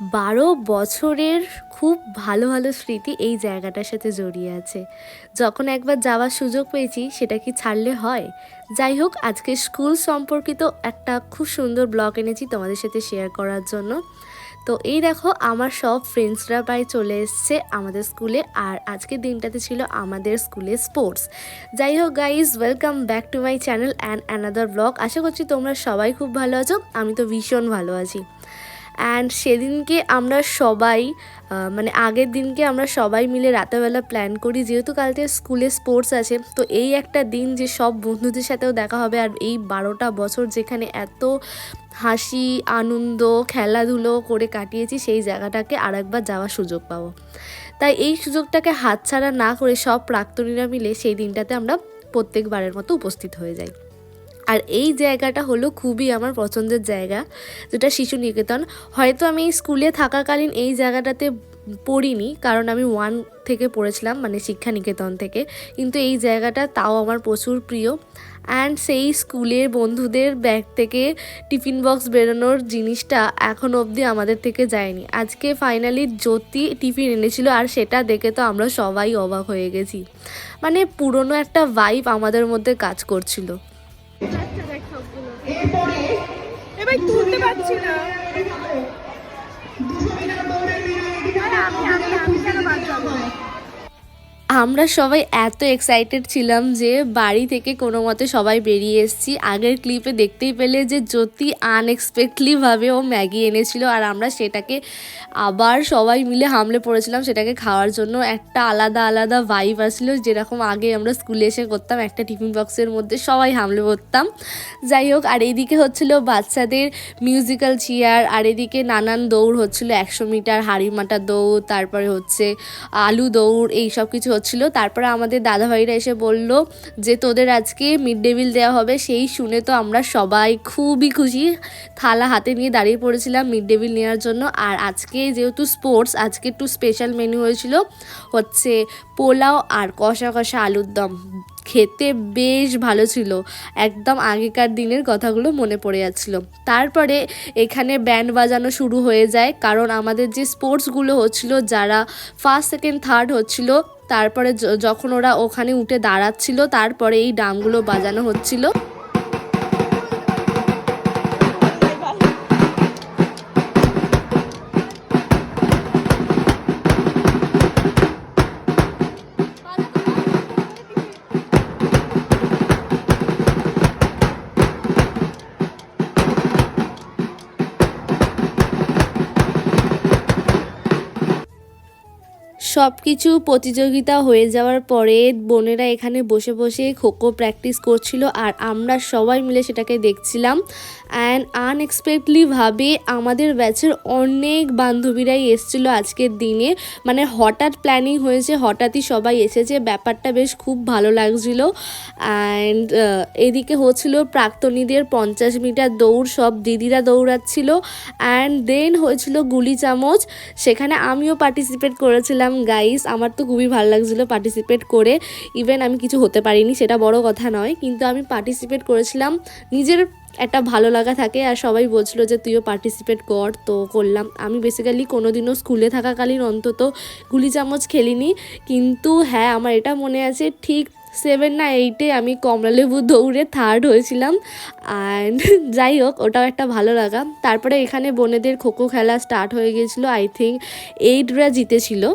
বারো বছরের খুব ভালো ভালো স্মৃতি এই জায়গাটার সাথে জড়িয়ে আছে। যখন একবার যাওয়ার সুযোগ পেয়েছি, সেটা কি ছাড়লে হয়? যাই হোক, আজকে স্কুল সম্পর্কিত একটা খুব সুন্দর ব্লগ এনেছি তোমাদের সাথে শেয়ার করার জন্য। তো এই দেখো, আমার সব ফ্রেন্ডসরা প্রায় চলে এসছে আমাদের স্কুলে, আর আজকের দিনটাতে ছিল আমাদের স্কুলে স্পোর্টস যাই হোক guys welcome back to my channel and another blog আশা করছি তোমরা সবাই খুব ভালো আছো, আমি তো ভীষণ ভালো আছি। অ্যান্ড সেদিনকে আমরা সবাই মানে আগের দিনকে আমরা সবাই মিলে রাতেরবেলা প্ল্যান করি। যেহেতু কালকে স্কুলে স্পোর্টস আছে, তো এই একটা দিন যে সব বন্ধুদের সাথেও দেখা হবে। আর এই বারোটা বছর যেখানে এত হাসি, আনন্দ, খেলাধুলো করে কাটিয়েছি, সেই জায়গাটাকে আরেকবার যাওয়ার সুযোগ পাবো। তাই এই সুযোগটাকে হাতছাড়া না করে সব প্রাক্তনীরা মিলে সেই দিনটাতে আমরা প্রত্যেকবারের মতো উপস্থিত হয়ে যাই। আর এই জায়গাটা হলো খুবই আমার পছন্দের জায়গা, যেটা শিশু নিকেতন। হয়তো আমি স্কুলে থাকাকালীন এই জায়গাটাতে পড়িনি, কারণ আমি ওয়ান থেকে পড়েছিলাম মানে শিক্ষা নিকেতন থেকে। কিন্তু এই জায়গাটা তাও আমার প্রচুর প্রিয়। অ্যান্ড সেই স্কুলের বন্ধুদের ব্যাগ থেকে টিফিন বক্স বেরোনোর জিনিসটা এখন অবধি আমাদের থেকে যায়নি। আজকে ফাইনালি জ্যোতি টিফিন এনেছিল আর সেটা দেখে তো আমরা সবাই অবাক হয়ে গেছি। মানে পুরনো একটা ভাইব আমাদের মধ্যে কাজ করছিল। এবার তুলতে পারছি না। আমি আমি আমি কেন বাদ যাব? আমরা সবাই এত এক্সাইটেড ছিলাম যে বাড়ি থেকে কোনো মতে সবাই বেরিয়ে এসেছি। আগের ক্লিপে দেখতেই পেলে যে জ্যোতি আনএক্সপেক্টলিভাবে ও ম্যাগি এনেছিল আর আমরা সেটাকে আবার সবাই মিলে হামলে পড়েছিলাম, সেটাকে খাওয়ার জন্য। একটা আলাদা আলাদা ভাইব আসলো যেরকম আগে আমরা স্কুলে এসে করতাম, একটা টিফিন বক্সের মধ্যে সবাই হামলে পড়তাম। যাই হোক, আর এইদিকে হচ্ছিল বাচ্চাদের মিউজিক্যাল চেয়ার আর এদিকে নানান দৌড় হচ্ছিল, একশো মিটার হাড়ি হাড়িমাটা দৌড়, তারপরে হচ্ছে আলু দৌড় এই সব কিছু হচ্ছিল তারপরে আমাদের দাদাভাইরা এসে বলল যে, তোদের আজকে মিড ডে মিল দেওয়া হবে। সেই শুনে তো আমরা সবাই খুবই খুশি। থালা হাতে নিয়ে দাঁড়িয়ে পড়েছিলাম মিড ডে মিল নেওয়ার জন্য। আর আজকে যেহেতু স্পোর্টস, আজকে একটু স্পেশাল মেনু হয়েছিল, হচ্ছে পোলাও আর কষা কষা আলুর দম। খেতে বেশ ভালো ছিল। একদম আগেকার দিনের কথাগুলো মনে পড়ে যাচ্ছিল। তারপরে এখানে ব্যান্ড বাজানো শুরু হয়ে যায়। কারণ আমাদের যে স্পোর্টসগুলো হচ্ছিল, যারা ফার্স্ট সেকেন্ড থার্ড হচ্ছিল, তারপরে যখন ওরা ওখানে উঠে দাঁড়াচ্ছিল, তারপরে এই ডামগুলো বাজানো হচ্ছিল। সব কিছু প্রতিযোগিতা হয়ে যাওয়ার পরে বোনেরা এখানে বসে বসে খোখো প্র্যাকটিস করছিল আর আমরা সবাই মিলে সেটাকে দেখছিলাম। অ্যান্ড আনএক্সপেক্টলিভাবে আমাদের ব্যাচের অনেক বান্ধবীরাই এসেছিল আজকের দিনে। মানে হঠাৎ প্ল্যানিং হয়েছে, হঠাৎই সবাই এসেছে। ব্যাপারটা বেশ খুব ভালো লাগছিল। অ্যান্ড এদিকে হচ্ছিল প্রাক্তনীদের পঞ্চাশ মিটার দৌড়, সব দিদিরা দৌড়াচ্ছিল। অ্যান্ড দেন হয়েছিল গুলি চামচ। সেখানে আমিও পার্টিসিপেট করেছিলাম গাইস আমার তো খুবই ভালো লাগছিল পার্টিসিপেট করে। ইভেন আমি কিছু হতে পারিনি, সেটা বড় কথা নয়। কিন্তু আমি পার্টিসিপেট করেছিলাম। নিজের একটা ভালো লাগা থাকে আর সবাই বলছিল যে, তুইও পার্টিসিপেট কর। তো করলাম। আমি বেসিক্যালি কোনোদিনও স্কুলে থাকাকালীন অন্তত গুলি চামচ খেলিনি। কিন্তু হ্যাঁ আমার এটা মনে আছে, ঠিক সেভেন না এইটে আমি কমলালেবু দৌড়ে থার্ড হয়েছিলাম। অ্যান্ড যাই হোক, ওটাও একটা ভালো লাগা। তারপরে এখানে বোনেদের খোখো খেলা স্টার্ট হয়ে গিয়েছিল। আই থিঙ্ক এইটরা জিতেছিল।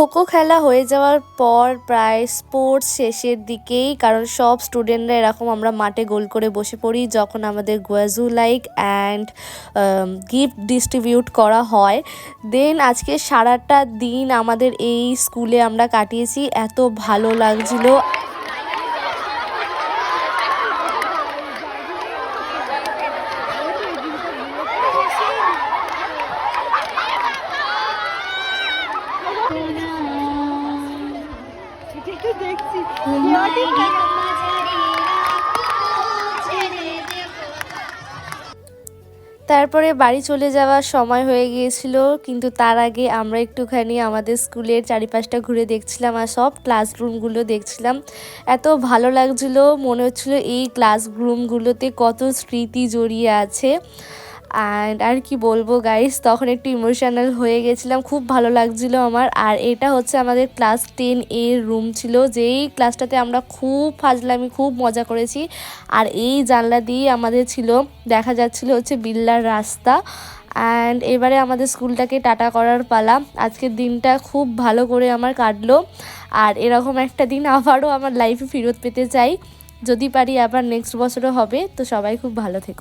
খোখো খেলা হয়ে যাওয়ার পর প্রায় স্পোর্টস শেষের দিকেই, কারণ সব স্টুডেন্টরা এরকম আমরা মাঠে গোল করে বসে পড়ি, যখন আমাদের গোয়াজু লাইক অ্যান্ড গিফট ডিস্ট্রিবিউট করা হয়। দেন আজকে সারাটা দিন আমাদের এই স্কুলে আমরা কাটিয়েছি। এত ভালো লাগছিল। দেখছি। তারপরে বাড়ি চলে যাওয়ার সময় হয়ে গিয়েছিল কিন্তু তার আগে আমরা একটুখানি আমাদের স্কুলের চারিপাশটা ঘুরে দেখছিলাম আর সব ক্লাসরুমগুলো দেখছিলাম। এত ভালো লাগছিল মনে হচ্ছিল এই ক্লাসরুমগুলোতে কত স্মৃতি জড়িয়ে আছে। অ্যান্ড আর কি বলব গাইস তখন একটু ইমোশনাল হয়ে গেছিলাম, খুব ভালো লাগছিল আমার। আর এটা হচ্ছে আমাদের ক্লাস টেন এর রুম ছিল, যেই ক্লাসটাতে আমরা খুব ফাজলামি, খুব মজা করেছি। আর এই জানলা দিয়ে আমাদের ছিল, দেখা যাচ্ছিল হচ্ছে বিল্লার রাস্তা। অ্যান্ড এবারে আমাদের স্কুলটাকে টাটা করার পালা। আজকের দিনটা খুব ভালো করে আমার কাটলো। আর এরকম একটা দিন আবারও আমার লাইফে ফেরত পেতে চাই। যদি পারি আবার নেক্সট বছরও হবে। তো সবাই খুব ভালো থেকো।